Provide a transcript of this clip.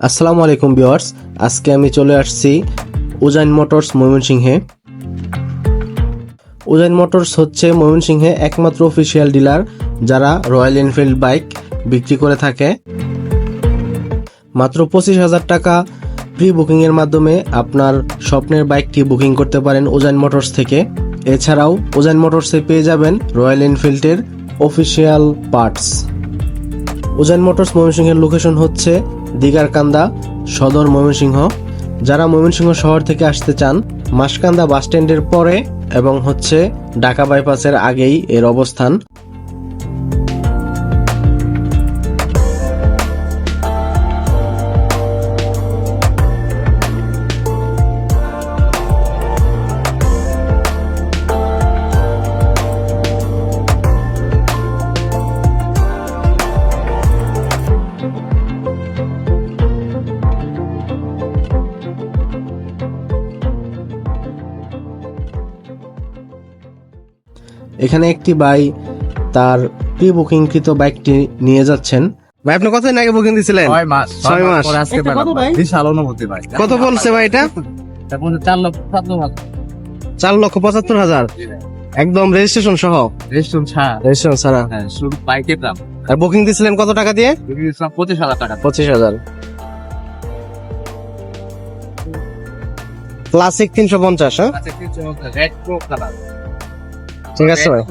আসসালামু আলাইকুম ভিউয়ার্স, আজকে আমি চলে আসছি উজাইন মোটরস ময়মনসিংহে। উজাইন মোটরস হচ্ছে ময়মনসিংহে একমাত্র অফিসিয়াল ডিলার যারা রয়্যাল এনফিল্ড বাইক বিক্রি করে থাকে। মাত্র পঁচিশ হাজার টাকা প্রি বুকিংয়ের মাধ্যমে আপনার স্বপ্নের বাইকটি বুকিং করতে পারেন উজাইন মোটরস থেকে। এছাড়াও উজাইন মোটরসে পেয়ে যাবেন রয়্যাল এনফিল্ডের অফিসিয়াল পার্টস উজাইন মোটরস ময়মনসিংহের লোকেশন হচ্ছে দিগার কান্দা সদর ময়মনসিংহ। যারা ময়মনসিংহ শহর থেকে আসতে চান, মাসকান্দা বাস স্ট্যান্ডের পরে এবং হচ্ছে ঢাকা বাইপাসের আগেই এর অবস্থান। এখানে একটি ভাই তার প্রি বুকিংকৃত বাইকটি নিয়ে যাচ্ছেন। ভাই আপনি কতদিন আগে বুকিং দিয়েছিলেন ছয় মাস ছয় মাস। পরে আজকে? বিশাল অনুভূতি ভাই। কত বলছে ভাই এটা? চার লক্ষ চার লক্ষ পঁচাত্তর হাজার? একদম রেজিস্ট্রেশন সহ? রেস্টুরেন্ট ছাড়। রেজিস্ট্রেশন ছাড়া? হ্যাঁ শুধু বাইকের দাম আর বুকিং দিয়েছিলেন কত টাকা দিয়ে? বিক্রি দিয়েছিলাম পঁচিশ হাজার টাকা পঁচিশ হাজার। ক্লাসিক তিনশো পঞ্চাশ হ্যাঁ? ঠিক আছে ভাই